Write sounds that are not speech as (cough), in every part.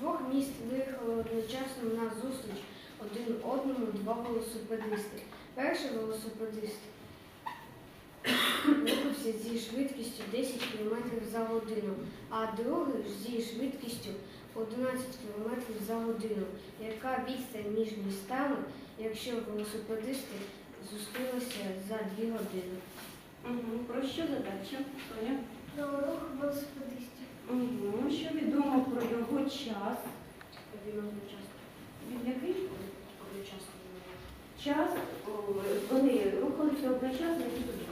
двох міст виїхали одночасно на зустріч один одному два велосипедисти. Перший велосипедист рухався зі швидкістю 10 км за годину, а другий зі швидкістю 11 км за годину. Яка відстань між містами, якщо велосипедисти зустрілися за 2 години? Угу. Про що задача? Про рух велосипедистів. Угу. Що відомо про його час? Від який? Час вони рухалися одночасно і подушку.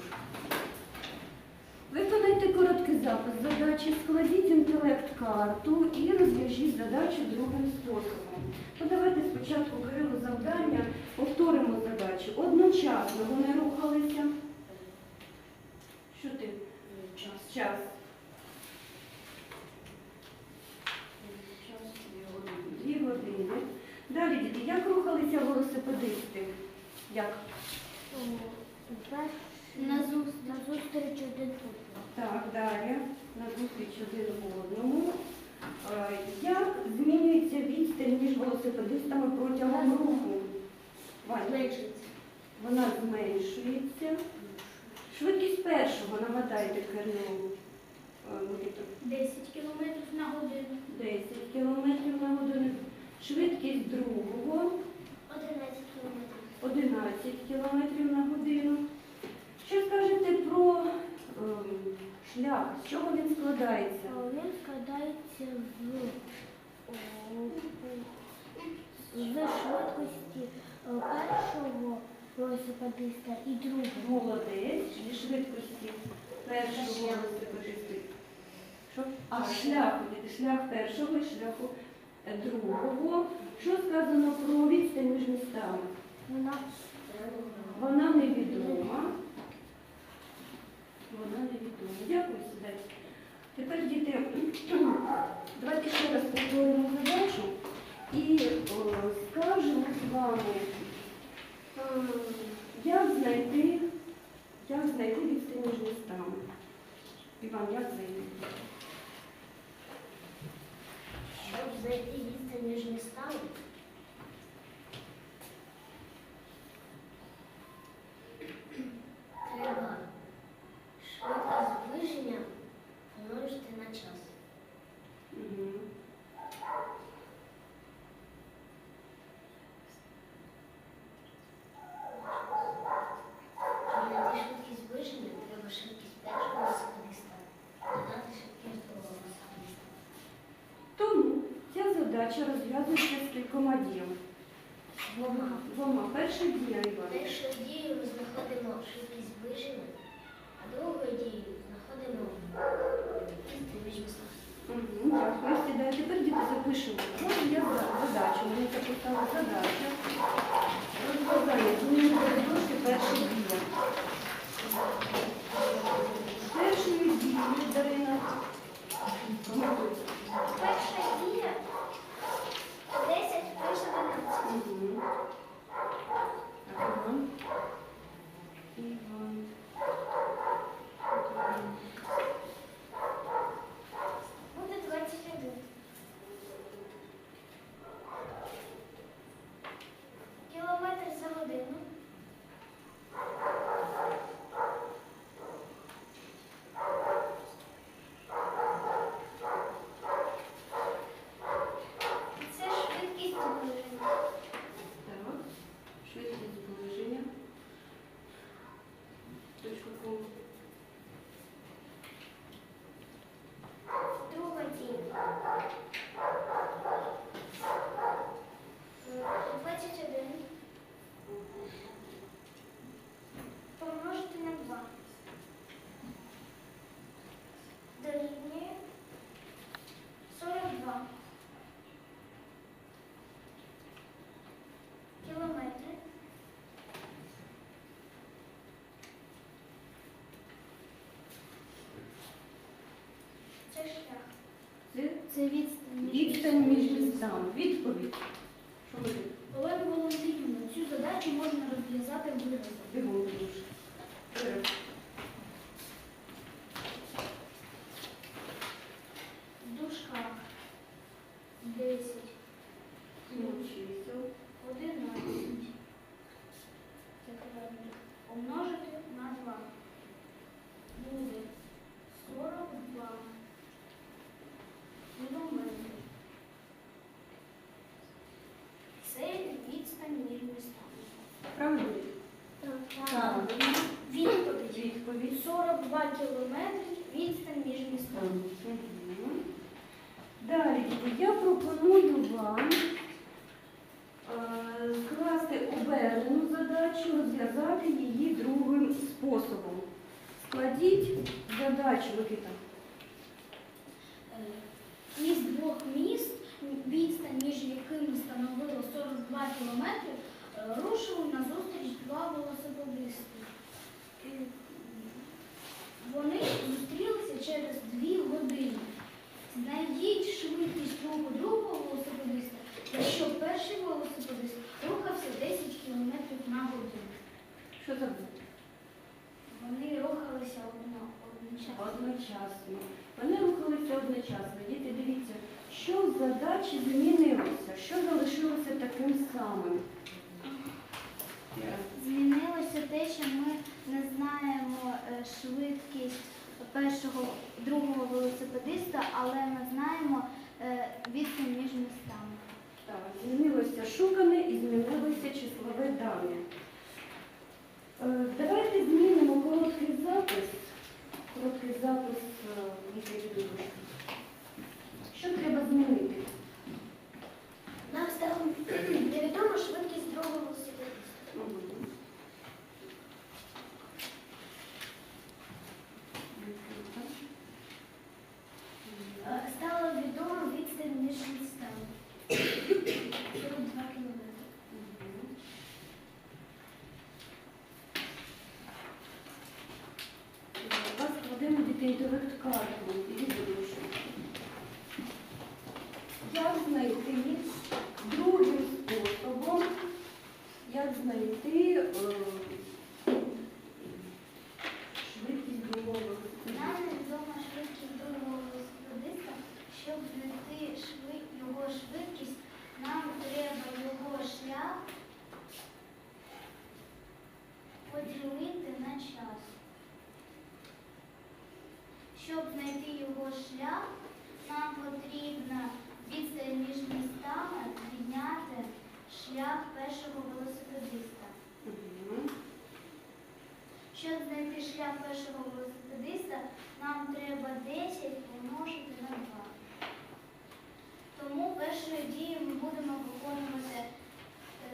Виконайте короткий запис задачі, складіть інтелект-карту і розв'яжіть задачу другим способом. То давайте спочатку Кирилу завдання, повторимо задачу. Одночасно вони рухалися. Що ти? Час. Час. Час дві години. Дві години. Далі, діти, як рухалися велосипедисти? Як? На зустріч, один одному. Так, далі. На зустріч один одному. Е, Як змінюється відстань між велосипедистами протягом руху? Зменшується. вона зменшується. Швидкість першого нагадайте Микиту. 10 км на годину. 10 км на годину. Швидкість другого 11 км. 11 км на годину. Що скажете про ем, шлях? З чого він складається? Він складається з, з швидкості е, першого велосипедиста і другого. Молодець і швидкості першого велосипедиста. А шляху, діти, шлях першого і шляху е, другого. Що сказано про відстань між містами? Вона невідома. Вона невідома. Дякую, Сідай. Тепер, діти, давайте ще раз повторимо задачу і о, скажемо з вами, е, як знайти, як знайти відстань між містами. Іван, як знайти? Щоб знайти відстань між містами, треба швидкість зближення помножити на час. Мгм. Щоб знайти швидкість зближення, треба швидкість першого велосипедиста додати швидкість другого велосипедиста. Тому ця задача розв'язується з кількома діями. Двома. Перша дія, Іван. Першою дією ми знаходимо швидкість зближення, а другою дією знаходимо. Угу, дякую. Сідай. Тепер діти запишемо. Можна я задачу. Мені записала задача. Розв'язання. Зміни дошки перша дія. Першою дією, Дарина. коментуй. Перша дія 10 плюс 11. Мгм. Так, Іван. Іван. Буде 21. Кілометр за годину. Це швидкість зближення. Так. Швидкість зближення. Точка кому. Друга дія. Е, 21 помножити на 2. Дорівнює 42 кілометри. Це шлях. Це відстань. відстань між містами. Відповідь. Що ви? Олена Валентинівна, цю задачу можна розв'язати виразом. Бігом дуже. Вперед. В дужках 10 кілометри відстань між містами. Далі, я пропоную вам е, скласти обернену задачу, розв'язати її другим способом. Складіть задачу, Микита. Е, Із двох міст, відстань між якими становило 42 кілометри, е, рушили назустріч два велосипедисти. І, м, Вони зустрілися через дві години. Знайдіть швидкість другого велосипедиста, якщо перший велосипедист рухався 10 км на годину. Що це буде? Вони рухалися одно, одночасно. Одночасно. Вони рухалися одночасно. Діти, дивіться, що в задачі змінилося, що залишилося таким самим. Змінилося те, що ми не знаємо е, швидкість першого, другого велосипедиста, але ми знаємо е, відстань між містами. Так, змінилося шукане і змінилося числове дане. Давайте змінимо короткий запис. Короткий запис е, Відовича. Що треба змінити? Нам стало (clears throat) невідома швидкість другого велосипедиста. Can you? Щоб знайти його шлях, нам потрібно відстань між містами підняти шлях першого велосипедиста. Щоб знайти шлях першого велосипедиста, нам треба 10 помножити на 2. Тому першою дією ми будемо виконувати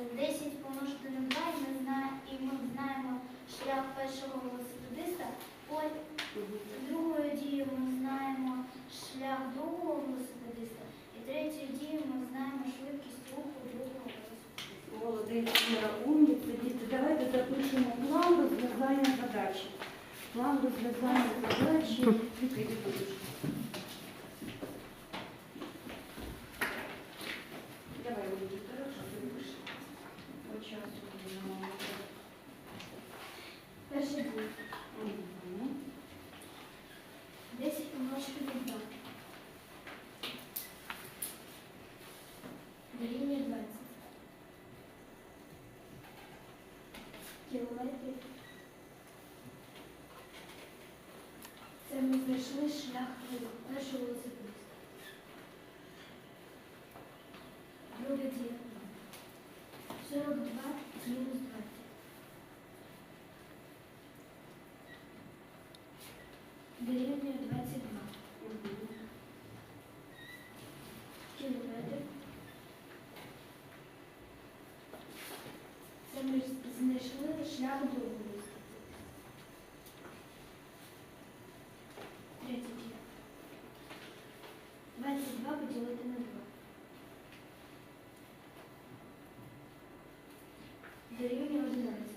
е, 10 помножити на 2, і ми, зна... і ми знаємо шлях першого велосипедиста. По- Мгм. Другою дією ми знаємо шлях другого велосипедиста. І третьою дією ми знаємо швидкість руху другого велосипедиста. Молодець, Віра, умниця, діти. Давайте запишемо план розв'язання задачі. План розв'язання задачі. Віки Відович. Давай, Олексій, хорошо, запиши. По часу будемо. Перша дія. Мгм. 10 помножити на 2. Дорівнює 20. Кілометрів. Це ми знайшли шлях першого велосипедиста. Друга дія. 42 мінус 20. Дорівнює 22. Мгм. кілометр. Це ми знайшли шлях до вулиці. Третє дія. 22 поділити на 2. Дорівнює 11.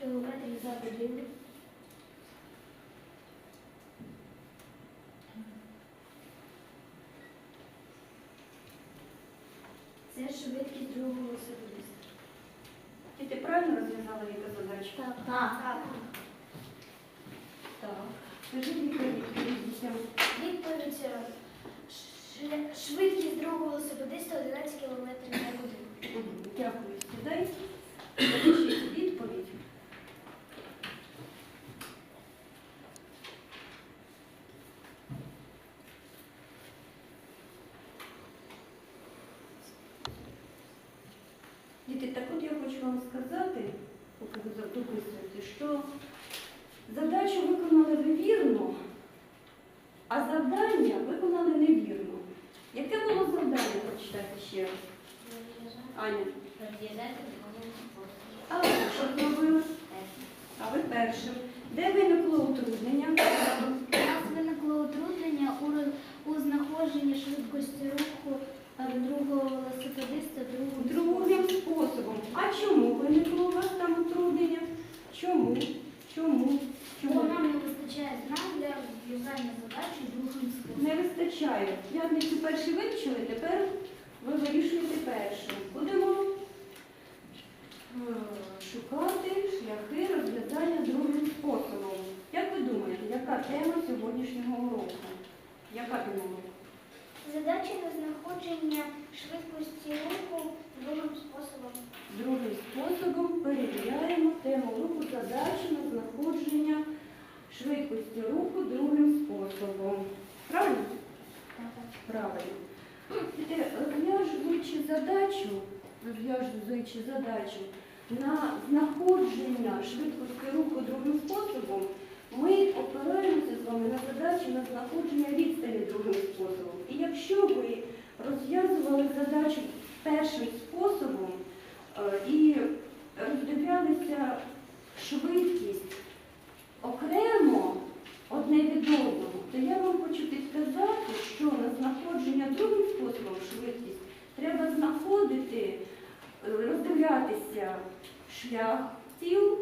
Кілометрів за годину. Це швидкість другого велосипедиста. Діти правильно розв'язали Віка задачу? Так. Так. Так. Скажіть відповідь. Відповідь е, швидкість другого велосипедиста 11 км на годину. Дякую. Сідай. Запишіть відповідь. Діти, так от я хочу вам сказати, поки ви дописуєте, що задачу виконали ви вірно, а завдання виконали невірно. Яке було завдання, прочитайте ще раз. Аня. Розв'язати другому способом. А ви що зробили? А ви першим. Де виникло утруднення? У нас виникло утруднення у, роз- у знаходженні швидкості руху е, другого велосипедиста другим Другим способом. А чому виникло у вас там утруднення? Чому? Чому? Бо Чому? нам не вистачає знань для розв'язання задачі другим способом. Не вистачає. П'ятницю перший вивчили, тепер ви вирішуєте першим. Будемо е, шукати шляхи розв'язання другим способом. Як ви думаєте, яка тема сьогоднішнього уроку? Яка уроку? Задача на знаходження швидкості руху другим способом. Другим способом перевіряємо тему руху задачі на знаходження швидкості руху другим способом. Правильно? Правильно. Іде, задачу, розв'язуючи задачу на знаходження швидкості руху другим способом, ми опираємося з вами на задачі на знаходження відстані другим способом. І якщо ви розв'язували задачу першим способом е, і роздивлялися швидкість окремо одне від одного, то я вам хочу підказати, що на знаходження другим способом швидкість треба знаходити, е, роздивлятися шлях тіл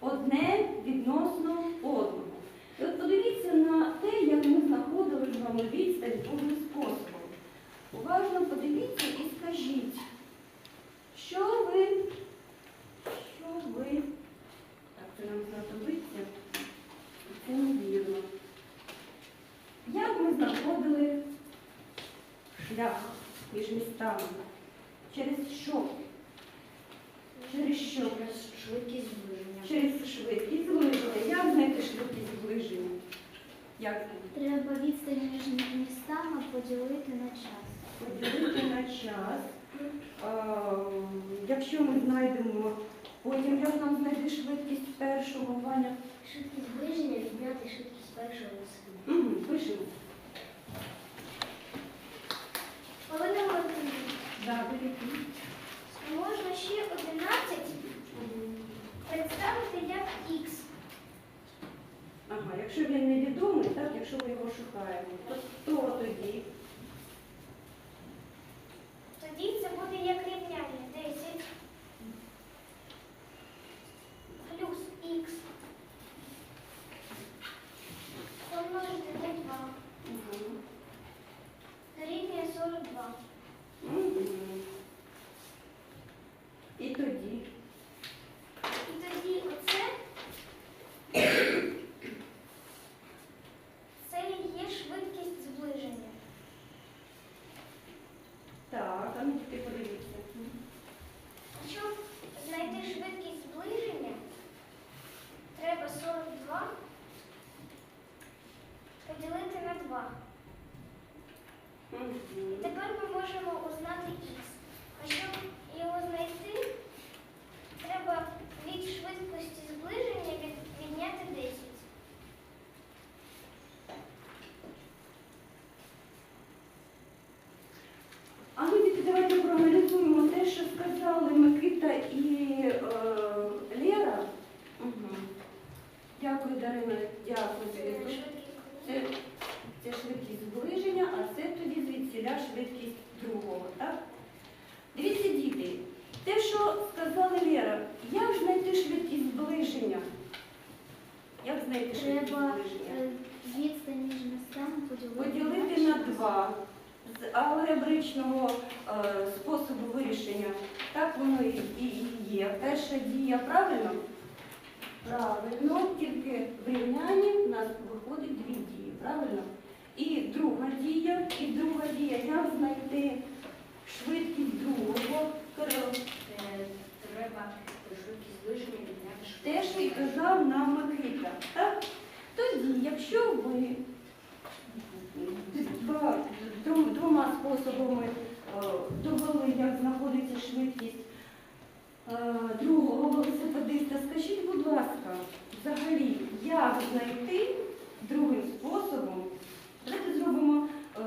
одне відносно одного. І от подивіться на те, як ми знаходили з вами відстань другим способом. Уважно подивіться і скажіть, що ви, що ви, так, це нам знадобиться, це невірно. Як ми знаходили шлях між? Через що? Через що? Швидкість зближення. Через швидкість зближення. Як знайти швидкість зближення? Як знайти? Треба відстань між містами поділити на час. Поділити на час. Е, Якщо ми знайдемо, потім як нам знайти швидкість першого Ваня? Швидкість зближення відняти швидкість першого. Угу, пишемо. Олена Мартинівна, Можна ще 11 представити як х. Ага, якщо він невідомий, так, якщо ми його шукаємо, то то? Тоді це буде як рівняння 10 плюс х помножити на 2 Угу. дорівнює 42. Угу. І тоді. І тоді оце це і є швидкість зближення. Так, а ну ти подивіться. Щоб знайти швидкість зближення, треба 42 поділити на 2. Угу. І тепер ми можемо узнати х. А щоб його знайти, треба від швидкості зближення від, відняти 10. А ну діти, давайте проаналізуємо те, що сказали Микита і е, Лера. Угу. Дякую, Дарина, дякую. Це тобі. швидкість Це, зближення. це швидкість зближення, а це тоді звідсіля швидкість другого, так? Дивіться, діти, те, що сказала Лера, як знайти швидкість зближення? Як знайти швидкість Треба зближення? е, відстань між містами поділити, Поділити на два з алгебричного е, способу вирішення. Так воно і, і є. Перша дія правильно? Правильно, тільки в рівнянні в нас виходить дві дії, правильно? І друга дія, і друга дія. Як знайти швидкість другого? Е, Треба швидкість відняти Те, що і казав нам Микита. Так? Тоді, якщо ви двома способами е, довели, як знаходиться швидкість е, другого велосипедиста, скажіть, будь ласка, взагалі, як знайти другим способом? Давайте зробимо, ем,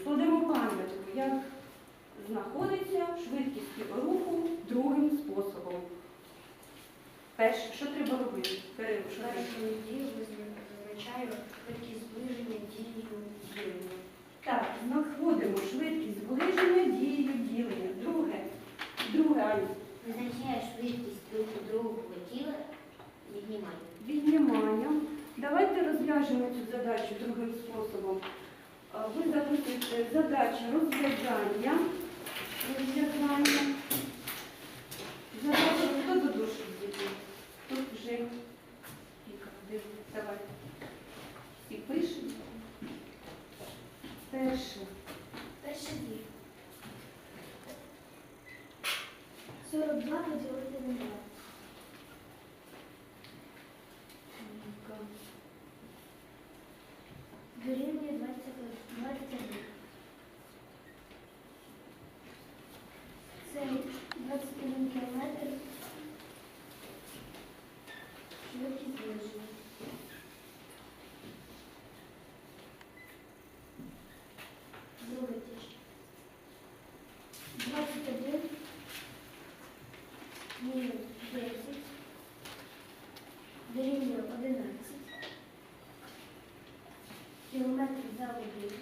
складемо пам'ятку, як знаходиться швидкість руху другим способом. Перше, що треба робити? Першу дію визначаю швидкість зближення дією ділення. Так, знаходимо швидкість зближення дією ділення. Друге. Друге. Визначає швидкість руху другого тіла, віднімає. Віднімання. Давайте розв'яжемо цю задачу другим способом. Ви записуєте задача розв'язання. Задача хто до душу діти? Тут вже Віка, диви, давай. І пишемо. Перше. Перший дій. 42 поділити на 2. Віка. Дорівнює 20 21. Це 21 кілометр. Швидкість зближення. Друге тиждень. 21 мінус 10 дорівнює